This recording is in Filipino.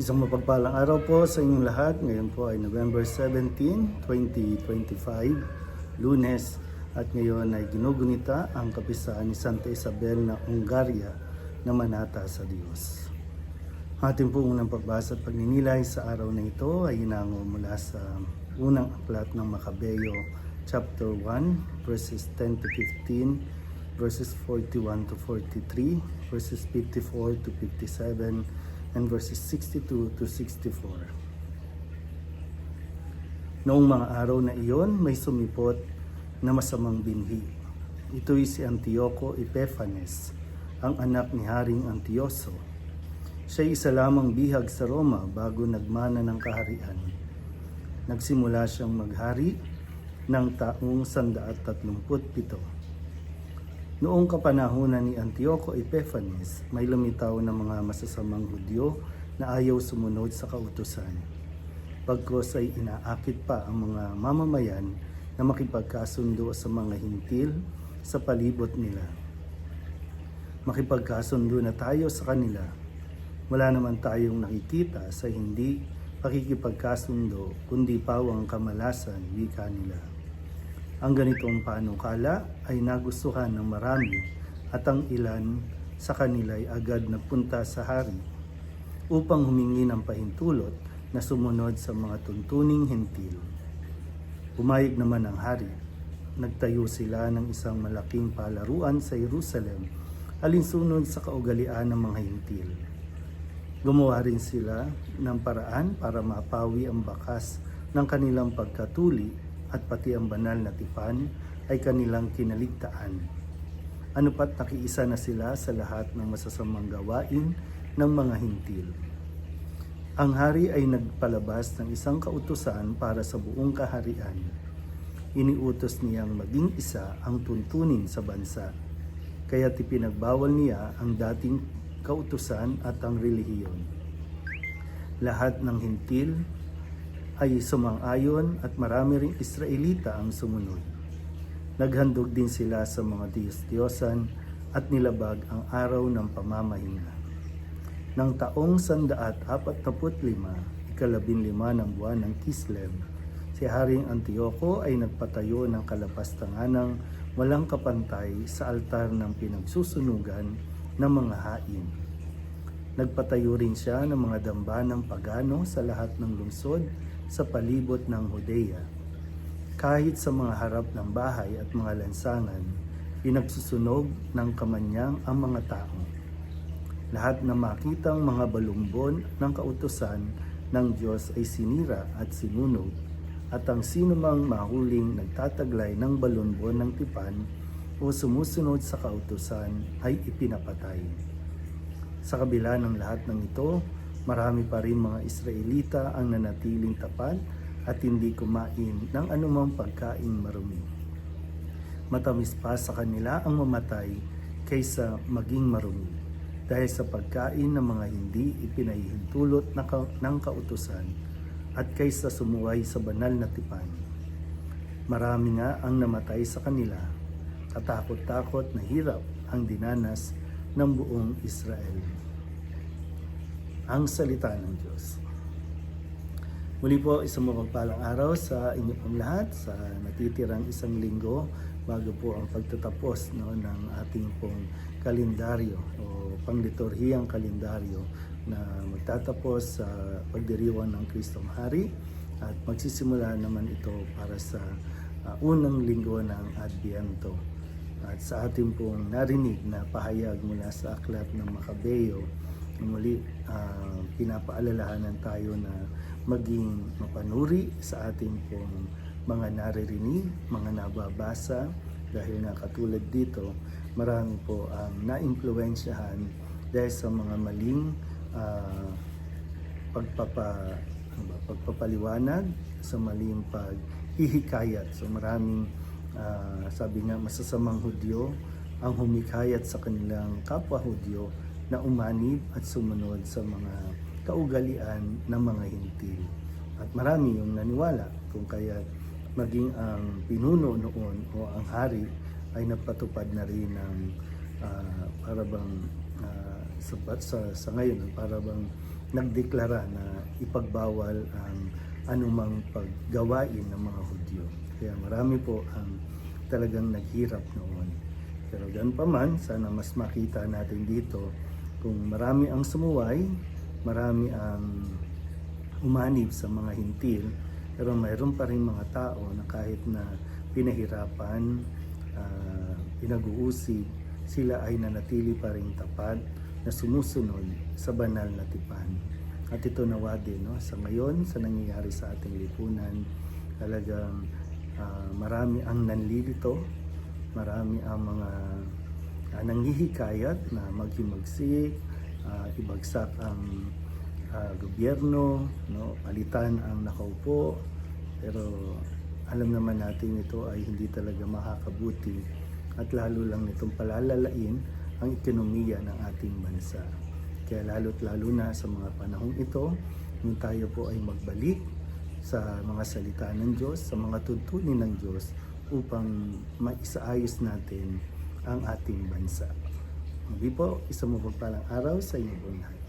Isang mapagpalang araw po sa inyong lahat. Ngayon po ay November 17, 2025, lunes. At ngayon ay ginugunita ang kapisaan ni Santa Isabel na Ungaria na manata sa Diyos. Ating po unang pagbasa at pagninilay sa araw na ito ay hinango mula sa unang aklat ng Makabeyo, chapter 1, verses 10 to 15, verses 41 to 43, verses 54 to 57, and verses 62 to 64. Noong mga araw na iyon, may sumipot na masamang binhi. Ito'y si Antioco Epiphanes, ang anak ni Haring Antioso. Siya'y isa lamang bihag sa Roma bago nagmana ng kaharian. Nagsimula siyang maghari ng taong 137. Noong kapanahunan ni Antioco Epiphanes, may lumitaw na mga masasamang Hudyo na ayaw sumunod sa kautusan. Pagkos ay inaakit pa ang mga mamamayan na makipagkasundo sa mga hintil sa palibot nila. Makipagkasundo na tayo sa kanila. Wala naman tayong nakikita sa hindi pakikipagkasundo kundi pawang kamalasan wika nila. Ang ganitong panukala ay nagustuhan ng marami at ang ilan sa kanila ay agad napunta sa hari upang humingi ng pahintulot na sumunod sa mga tuntuning hentil. Pumayag naman ang hari. Nagtayo sila ng isang malaking palaruan sa Jerusalem alinsunod sa kaugalian ng mga hintil. Gumawa rin sila ng paraan para mapawi ang bakas ng kanilang pagkatuli at pati ang banal na tipan ay kanilang kinaligtaan. Ano pat nakiisa na sila sa lahat ng masasamang gawain ng mga hintil. Ang hari ay nagpalabas ng isang kautusan para sa buong kaharian. Iniutos niyang maging isa ang tuntunin sa bansa. Kaya ipinagbawal niya ang dating kautusan at ang relihiyon. Lahat ng hintil ay sumang-ayon at marami ring Israelita ang sumunod. Naghandog din sila sa mga Diyos-Diyosan at nilabag ang araw ng pamamahinga. Nang taong sandaat apat naput lima, ikalabin lima ng buwan ng Kislev, si Haring Antioco ay nagpatayo ng kalapastanganang walang kapantay sa altar ng pinagsusunugan ng mga hain. Nagpatayo rin siya ng mga dambanang pagano sa lahat ng lungsod sa palibot ng Hodea. Kahit sa mga harap ng bahay at mga lansangan, pinagsusunog ng kamanyang ang mga tao. Lahat na makitang mga balumbon ng kautusan ng Diyos ay sinira at sinunog, at ang sinumang mahuling nagtataglay ng balumbon ng tipan o sumusunod sa kautusan ay ipinapatay. Sa kabila ng lahat ng ito, marami pa rin mga Israelita ang nanatiling tapat at hindi kumain ng anumang pagkain marumi. Matamis pa sa kanila ang mamatay kaysa maging marumi dahil sa pagkain ng mga hindi ipinahihintulot ng kautusan at kaysa sumuway sa banal na tipan. Marami nga ang namatay sa kanila, katakot-takot na hirap ang dinanas ng buong Israel. Ang salita ng Diyos. Muli po, isang mapagpalang araw sa inyo pong lahat sa natitirang isang linggo bago po ang pagtatapos no, ng ating pong kalendaryo o pangliturhiyang kalendaryo na magtatapos sa pagdiriwang ng Kristong Hari at magsisimula naman ito para sa uh, unang linggo ng Adviento. At sa ating pong narinig na pahayag mula sa aklat ng Makabeyo, muli uh, pinapaalalahanan tayo na maging mapanuri sa ating pong mga naririnig, mga nababasa dahil nga katulad dito, marami po ang naimpluwensyahan dahil sa mga maling ah, pagpapa, ano ba, pagpapaliwanag, sa maling paghihikayat. So maraming, ah, sabi nga, masasamang Hudyo ang humikayat sa kanilang kapwa Hudyo na umanib at sumunod sa mga kaugalian ng mga hintil. At marami yung naniwala kung kaya maging ang pinuno noon o ang hari ay napatupad na rin ng ah, para bang ah, sa, sa, sa ngayon para bang nagdeklara na ipagbawal ang anumang paggawain ng mga Hudyo. Kaya marami po ang talagang naghirap noon. Pero gan pa man, sana mas makita natin dito kung marami ang sumuway, marami ang umanib sa mga hintil, pero mayroon pa rin mga tao na kahit na pinahirapan, ah, pinag-uusig, sila ay nanatili pa rin tapat na sumusunod sa banal na tipan. At ito nawa din, no? sa ngayon, sa nangyayari sa ating lipunan, talagang ah, marami ang nanlilito, marami ang mga uh, nanghihikayat na maghimagsik, ah, ibagsak ang ah, gobyerno, no, palitan ang nakaupo. Pero alam naman natin ito ay hindi talaga makakabuti at lalo lang nitong palalalain ang ekonomiya ng ating bansa. Kaya lalo't lalo na sa mga panahong ito, kung tayo po ay magbalik sa mga salita ng Diyos, sa mga tuntunin ng Diyos upang maisaayos natin ang ating bansa. Muli po, isang mapagpalang araw sa inyo po lahat.